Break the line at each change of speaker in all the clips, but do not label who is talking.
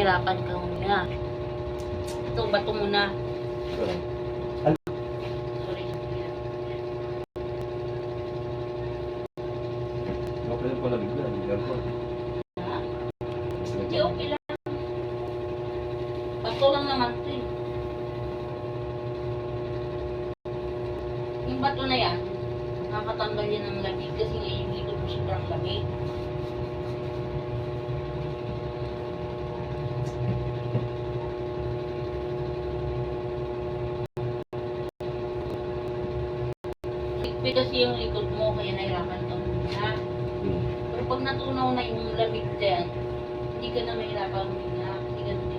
nahirapan ka muna. Ito, bato muna.
Sorry.
Sorry.
Okay lang pala bigla. Hindi ako.
Ha? Hindi, okay lang. Bato lang naman ito eh. Yung bato na yan, nakakatanggal yan ng lamig kasi nga yung likod mo sobrang lamig. Higpit kasi yung likod mo kaya nahirapan ka muna.
Hmm.
Pero pag natunaw na yung lamig dyan, hindi ka na mahirapan huminga. Hindi ka na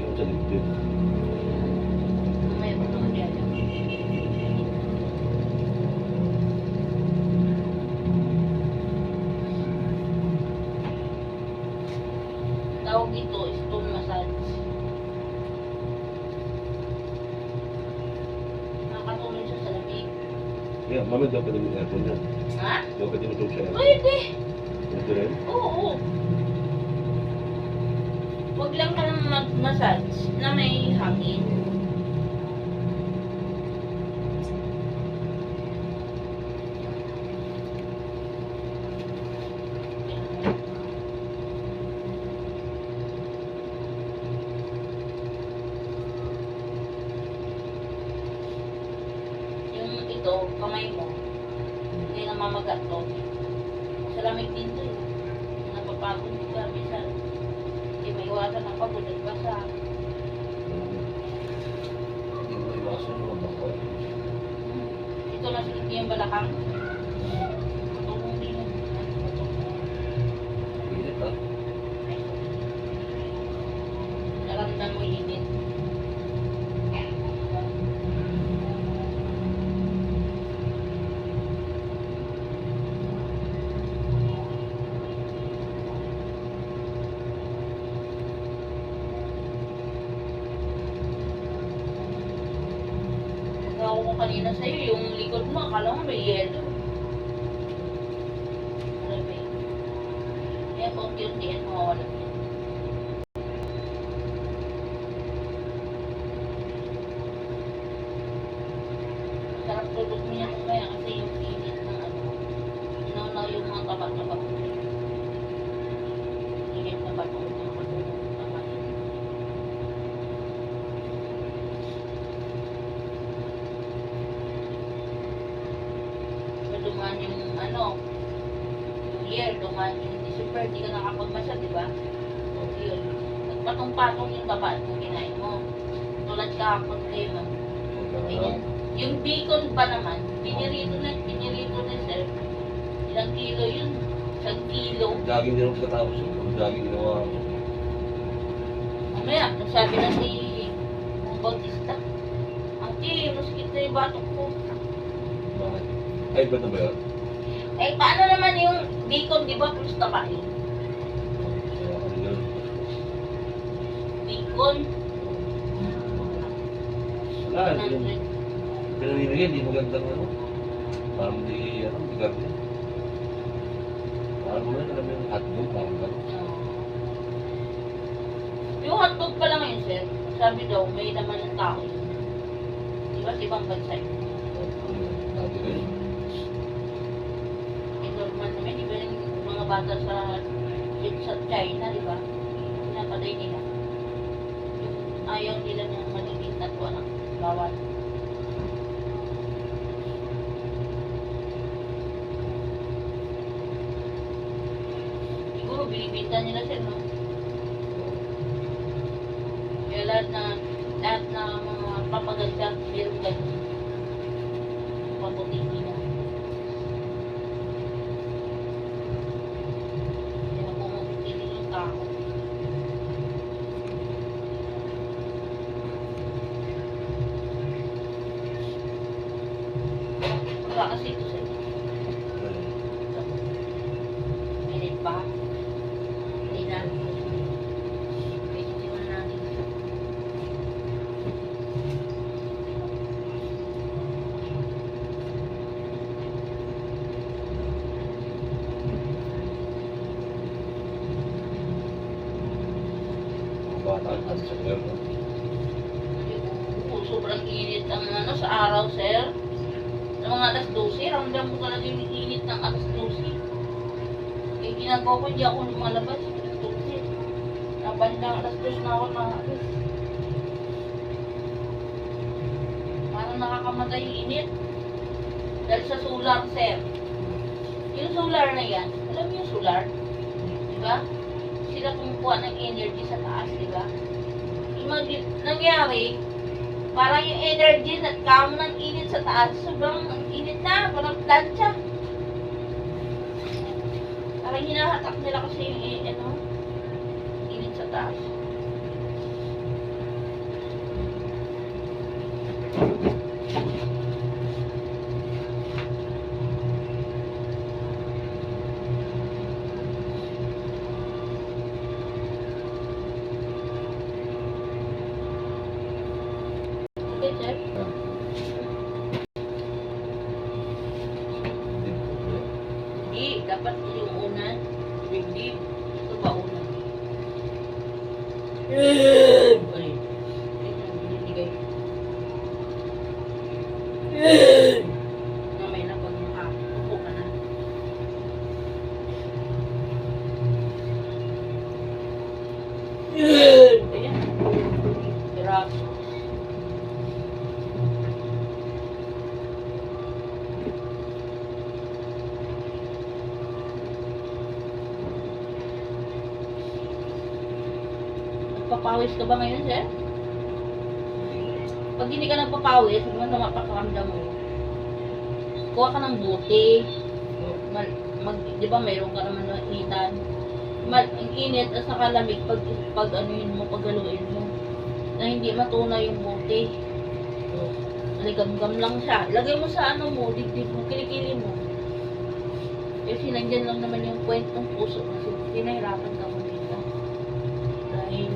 ako sa dibdib.
Mamaya pa naman yan. Tawag dito, stone massage. Nakakatulong siya sa lamig.
Yeah, mami daw pwede yung aircon niya.
Ha?
Daw pwede mo siya aircon.
Pwede!
Ito rin?
Oo. Huwag lang ka lang mag-massage na may hangin. Yung ito, kamay mo, hindi na mamagat to. Sa lamig din to eh. Napapagod ka, minsan. Hindi maiwasan ang pagod at basa.
Hindi mo iwasan mo ako.
Ito masikip niya yung balakang. Tulong din yun.
Init ha?
Naramdam mo yung init. Ako ko kanina sa'yo, yung likod mo, akala mo may yelo. Sabi, kaya konti-untiin mo wala. Sarap tulog niya mamaya kasi yung init ng ano, inaunaw yung mga taba-taba. Init na bato, mga bato, taba. So, dumaan yung ano, yung year, dumaan yung December, di ka nakapagmasa, di ba? So, yun. Nagpatong-patong yung taba kung kinain mo. Tulad kahapon kayo, ma'am. Ayan. Yung bacon pa naman, pinirito na, pinirito na sir. Ilang kilo yun? Isang kilo.
Jogging din ako pagkatapos. Pag jogging ginawa ako.
Mamaya, nagsabi na si Bautista, Auntie, masikip na yung batok ko.
Bakit? Ay, ba't na ba yun?
Eh, paano naman yung bacon, di ba? Plus taba yun.
Kaya yun?
Bacon,
Wala, hindi
100.
Pinamimigay, hindi magandang ano. Parang di, ano, di garni. Parang mo alam mo yung hotdog, parang gano'n.
Yung hotdog pa lang yun, sir. Sabi daw, may laman ng tao. Di ba? Ibang bansa yun.
Sabi ko yun.
Eh, normal naman, di ba yung mga bata sa sa China, di ba? Pinapatay nila. Ayaw nila ng magiging tatwa ng bawal. Siguro binibinta nila sir, kasi ito sa'yo. Pilit pa. Din na natin. Bata, at sa ramdam mo talaga yung init ng alas 12. Eh, ginagawa ko, hindi ako lumalabas. Alas 12. Nabandang alas 2 na ako na alas. Parang nakakamatay yung init. Dahil sa solar, sir. Yung solar na yan, alam mo yung solar? Di ba? Sila kumukuha ng energy sa taas, di ba? Imagine, nangyari, parang yung energy na kamo ng init sa taas, sobrang na, parang plancha. Parang hinahatak nila kasi yung i- ano, init sa taas. Okay, sir? Hindi, dapat yung unan, dibdib. Ito ba unan? Ay, wait lang, binibigay. Mamaya na pag nakatupo ka na. Ayan. Grabe. Nagpapawis ka ba ngayon, sir? Pag hindi ka nagpapawis, na mapakaramdam mo. Kuha ka ng buti. Mal, mag, di ba mayroon ka naman ng initan? Mal, ang init at saka lamig pag, pag anuin mo, pag haluin mo. Na hindi matuna yung buti. Naligam-gam lang siya. Lagay mo sa ano mo, dibdib mo, kilikili mo. Kasi nandyan lang naman yung point puso kasi pinahirapan ka mo dito. Dahil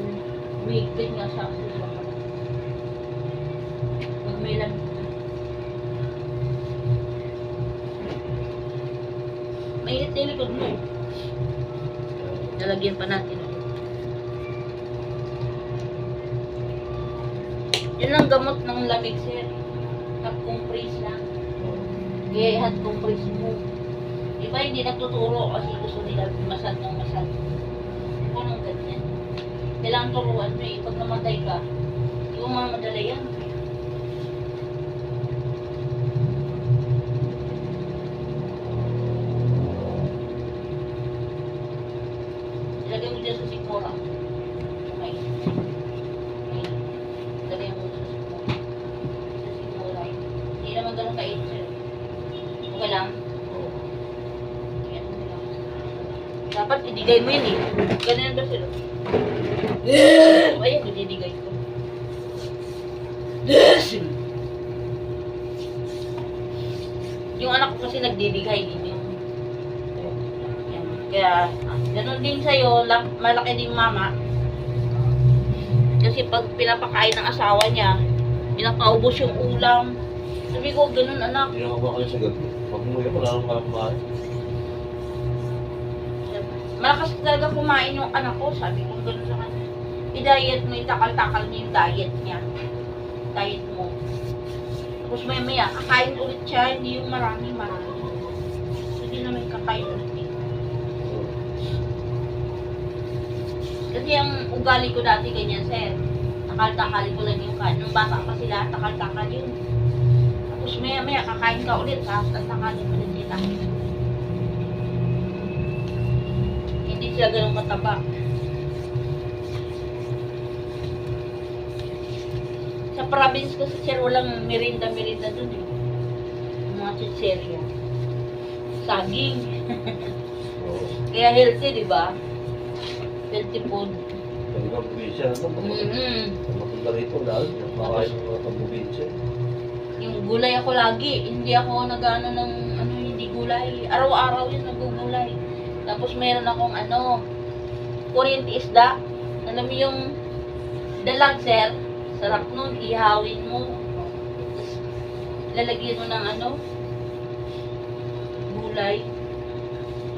umigpit nga siya kasi siya pala. Pag may lamig na. Mainit na yung likod mo. Lalagyan pa natin. Yun lang gamot ng lamig, sir. Hot compress lang. Kaya hot compress mo. Iba hindi nagtuturo kasi gusto nila masad ng masad. Anong ganyan? Kailangan turuan mo eh. Pag namatay ka, hindi mo mamadala yan. Ilagay mo dyan sa sikmura. Okay. Okay. Ilagay mo dyan sa sikmura. Sa sikmura. Hindi naman ganun kait, sir. Okay lang? Yan mo lang. Dapat idigay mo yun eh. Ganun ba sila? Ayan, didigay ko. Yung anak ko kasi nagdidigay din yung yan. Kaya, ah, ganun din sa'yo, lak- malaki din mama. Kasi pag pinapakain ng asawa niya, pinapaubos yung ulam. Sabi ko, ganun anak.
Hindi ba kayo sa gabi? Pag umuwi, wala nang kalamahan.
Malakas talaga kumain yung anak ko, sabi ko gano'n sa kanya. I-diet mo, itakal-takal mo yung diet niya. Diet mo. Tapos maya maya, kakain ulit siya, hindi yung marami, marami. Hindi naman kakain ulit eh. Kasi ang ugali ko dati ganyan, sir. Takal-takal ko lang yung kain. Nung bata pa sila, takal-takal yun. Tapos maya maya, kakain ka ulit, tapos takalin ulit kita. Sila ganun kataba. Sa province kasi sir, walang merinda-merinda dun eh. Mga chicheria. Saging. Kaya healthy, di ba? Healthy food.
Talagang probinsya ito.
Mm-hmm.
Mapunta rito, dahil ng mga probinsya.
Yung gulay ako lagi. Hindi ako nag-ano ng ano, hindi gulay. Araw-araw yun. Tapos meron akong ano, kuryente isda. Alam mo yung dalag, sir. Sarap nun, ihawin mo. Lalagyan mo ng ano, gulay.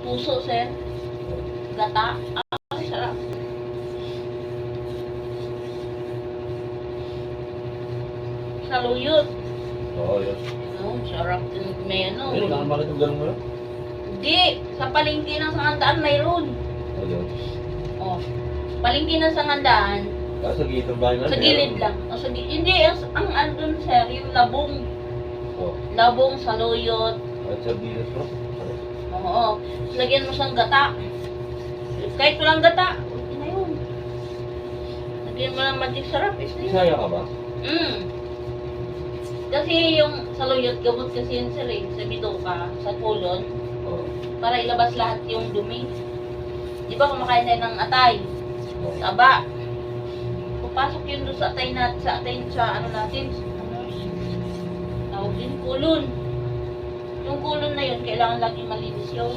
Puso, sir. Gata. Ah, sarap. Saluyot.
Oo, oh, yun.
No, sarap din may ano.
Hindi ka naman bakit ang ganun mo yun?
Hindi sa palengke ng sangandaan mayroon.
Ayun.
Oh, palengke ng sangandaan,
Ah, sa gilid ng bahay na.
sa gilid lang. O, sa gi- hindi, ang, ang andun sir, yung labong,
Oo.
labong saluyot.
At sa gilid mo.
Oo, lagyan mo siyang gata. Kahit walang gata, okay na yun. Lagyan mo ng magic sarap, is na yun.
Isaya ka ba?
Mm. Kasi yung saluyot, gamot kasi yun sir eh, sa bituka, sa kulon. Para ilabas lahat yung dumi. Di ba kumakain tayo ng atay, taba. Papasok yun doon sa atay natin, sa atay, sa ano natin, ano, tawag din, kulon. Yung kulon na yun, kailangan lagi malinis yun.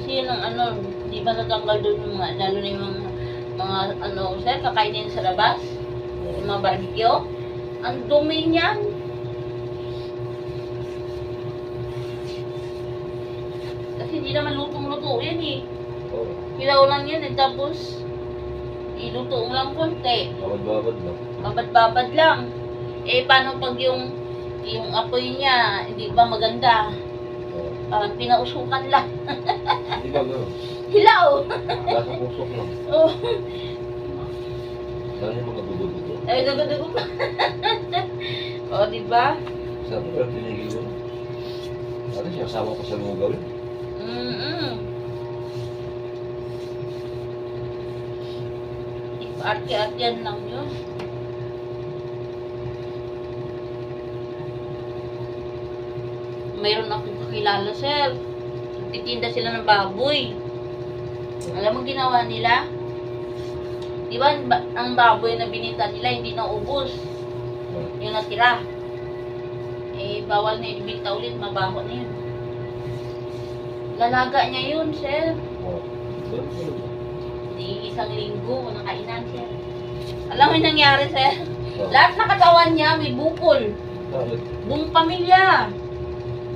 Kasi yun ang ano, di ba natanggal doon yung mga, lalo na yung mga, mga ano, sir, kakainin sa labas, yung mga barbecue. Ang dumi niyan. Kasi hindi naman lutong-luto yan eh. Hilaw lang yan eh, tapos iluto lang konti.
Babad-babad lang.
Babad-babad lang. Eh, paano pag yung yung apoy niya, hindi ba maganda?
Oo.
Parang pinausukan lang.
Hindi ba gano'n?
Hilaw!
Lasa pusok lang.
Oh,
Saan yung mga dugo-dugo?
ay, dugo-dugo pa. oh, di ba?
Saan ko tinigil yun? Ano siya, kasama ko sa mga gawin?
Mm-mm. Arte-artean lang yun. Mayroon akong kakilala, sir. Titinda sila ng baboy. Alam mo ginawa nila? Di ba ang ba- ang baboy na binita nila hindi na ubos? Yung natira. Eh, bawal na ibinta ulit, mabaho na yun. Lalaga niya yun, sir. Di isang linggo, nakainan siya. Alam mo yung nangyari, sir?
Oo.
Lahat na katawan niya may bukol. Buong pamilya.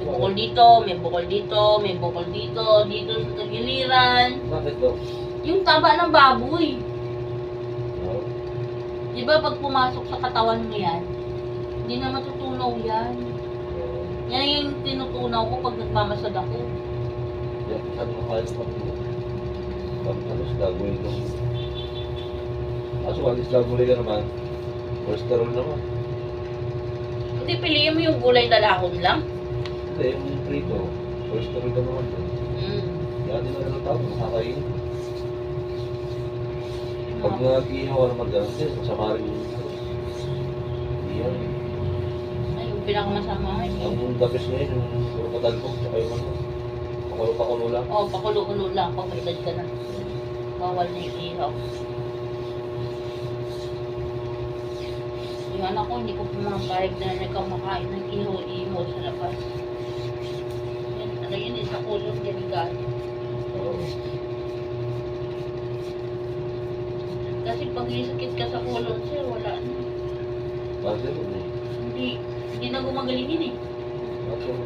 Bukol dito, may bukol dito, may bukol dito, dito sa tagiliran.
Bakit daw?
Yung taba ng baboy.
Oo.
Di ba pag pumasok sa katawan mo yan, hindi na matutunaw yan.
Oo.
Yan yung tinutunaw ko pag nagmamasad ako.
Yan, saan mo kaya pag pag ano, gagawin ko. Kaso alis gagawin ka naman, cholesterol naman.
Hindi, piliin mo yung gulay na lahon lang.
Hindi, yung prito, cholesterol ka naman doon.
Mm.
Yan din ang tao, nakakain. Pag nag-ihaw ka naman ganun din, masama rin yung yan.
Ay, yung pinakamasama ay.
Ang dapis ngayon, yung puro patalbok, tsaka yung ano, pakulo-pakulo lang.
Oh, pakulo-ulo lang pag may edad ka na. Bawal na yung ihaw. Yung anak ko, hindi ko pumapayag na nagkamakain ng ihaw-ihaw sa labas. Yan, yun, eh, sa kulong delikado.
Oo.
Kasi pag may sakit ka sa kulon, sir, wala na.
Bakit yun eh?
Hindi, hindi na gumagaling yun eh.
Bakit yun?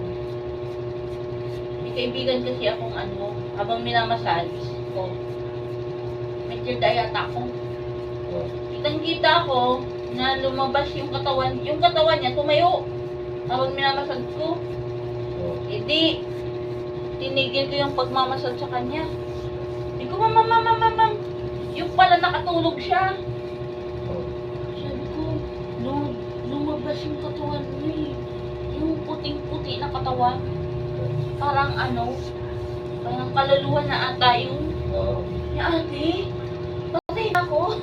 May kaibigan kasi akong ano, habang minamassage ko, may third eye attack ko.
Oo.
Kitang-kita ko na lumabas yung katawan, yung katawan niya tumayo. Habang minamasad ko,
Oo.
Tinigil ko yung pagmamasad sa kanya. Hindi ko, mama, mama, mama, yung pala nakatulog siya.
Oo.
Sabi ko, lum lumabas yung katawan niya eh. Yung puting-puti na katawan. Parang ano, parang kaluluwa na ata yun.
Oo.
Ya ate, patay na ako.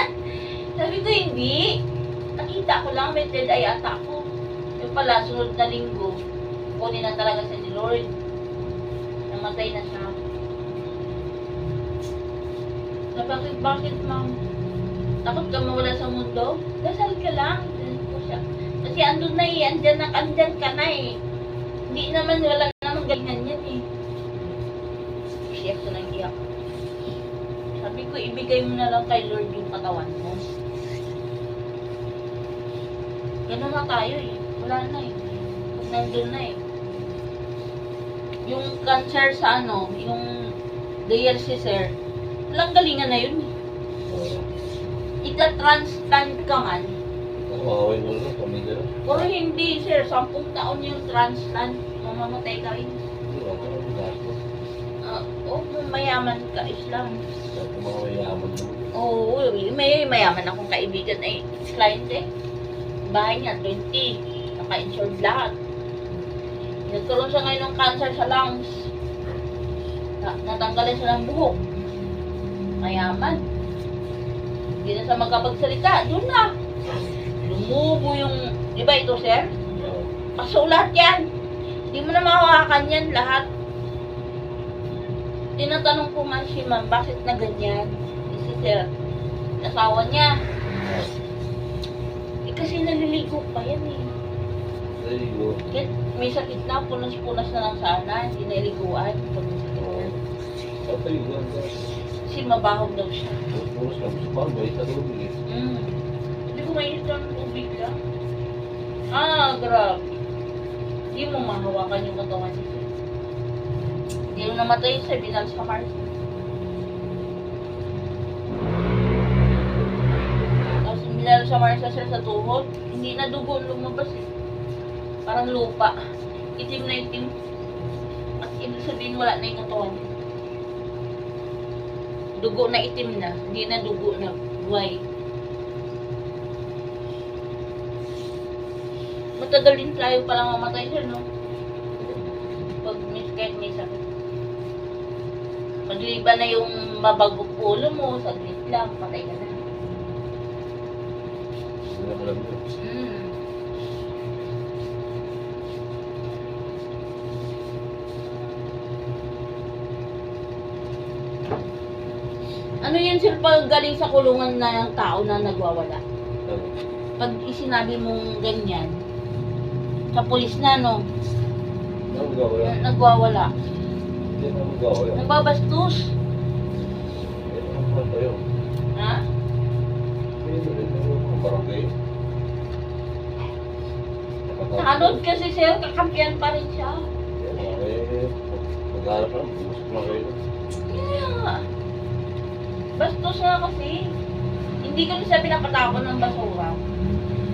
Sabi ko hindi. Nakita ko lang, may dead eye ata ako. Yung pala, sunod na linggo, kunin na talaga sa ni Lord. Namatay na siya. Na bakit, bakit ma'am? Takot ka mawala sa mundo? Dasal ka lang. Kasi andun na eh, andyan, na, andyan ka na eh. Hindi naman, wala naman ganyan yan eh. Siyak ko nang iyak. Sabi ko, ibigay mo na lang kay Lord yung katawan mo. Ganun na tayo eh. Wala na eh. Nandun na eh. Yung cancer sa ano, yung DLC sir, walang galingan na yun.
Oo.
Ita-transplant ka man.
Ako, makaway mo lang, pamilya.
Pero hindi sir, sampung taon yung transplant, mamamatay ka rin. Uh, oh, mayaman ka, Islam.
Mayaman.
Oo, may mayaman akong kaibigan ay client eh. Bahay niya, 20. Naka-insured lahat. Nagkaroon siya ngayon ng cancer sa lungs. Na natanggalan siya ng buhok. Mayaman. Hindi na siya magkapagsalita. Doon na. Lumubo yung... Di ba ito, sir?
Oo.
Paso lahat yan. Hindi mo na mahawakan yan lahat. Tinatanong ko man si ma'am, bakit na ganyan? Si sir, asawa niya. Eh, kasi naliligo pa yan eh.
There you go.
Kaya may sakit na, punas-punas na lang sana, hindi naliguan. Pag may sakit
Oo.
na.
Patay lang.
Kasi mabahog daw siya.
Puros lang. Sa pang, may tanong eh.
Mm. Hindi ko mainit lang ng tubig lang. Ah, grabe. Hindi mo mahawakan yung katawan niya. Hindi mo namatay sa binal sa Mars. Tapos binal sa Mars sir sa tuhod. Hindi na dugo lumabas eh. Parang lupa. Itim na itim. At ibig sabihin wala na yung katawan. Dugo na itim na. Hindi na dugo na white. Matagal din tayo palang mamatay sir, no? Pag may, kahit may sakit. Magliba na yung mabagok ulo mo, saglit lang, patay ka na. Mm. Ano yun sir pag galing sa kulungan na ng tao na nagwawala? Pag isinabi mong ganyan, sa pulis na no, nagwawala.
Hindi na magagawa.
Nagbabastos. Ha? Tanod kasi sir, kakampiyan pa rin siya.
Eh, magharap lang, busok lang kayo.
Nga. Bastos na kasi. Hindi ko siya pinapatapon ng basura.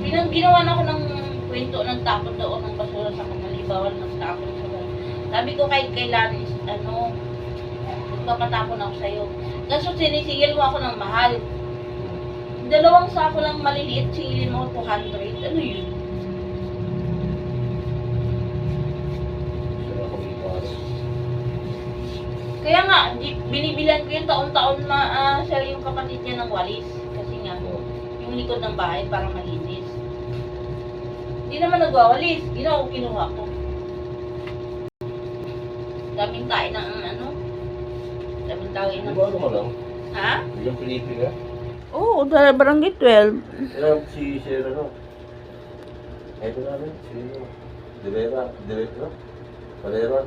Pinang ginawa na ako ng kwento ng tapon doon ng basura sa kanali. Bawal ng tapon. Sabi ko kahit kailan ano, magpapatapon ako sa'yo. Kaso sinisigil mo ako ng mahal. Dalawang sako lang maliliit, singilin mo ako 200. Ano yun?
Sila kami iparas.
Kaya nga, di, binibilan ko yung taon-taon ma, ah, siya yung kapatid niya ng walis. Kasi nga, yung likod ng bahay para malinis. Hindi naman nagwawalis. Ginawa ko, kinuha ko. Daming kain ng ano. Daming
Di
ng...
ba ano ka lang?
Ha?
Biglang pinipila?
Oo, oh, dahil barangay 12.
Kaya si Sir ano? Ito namin, si Divera, Divera, Valera.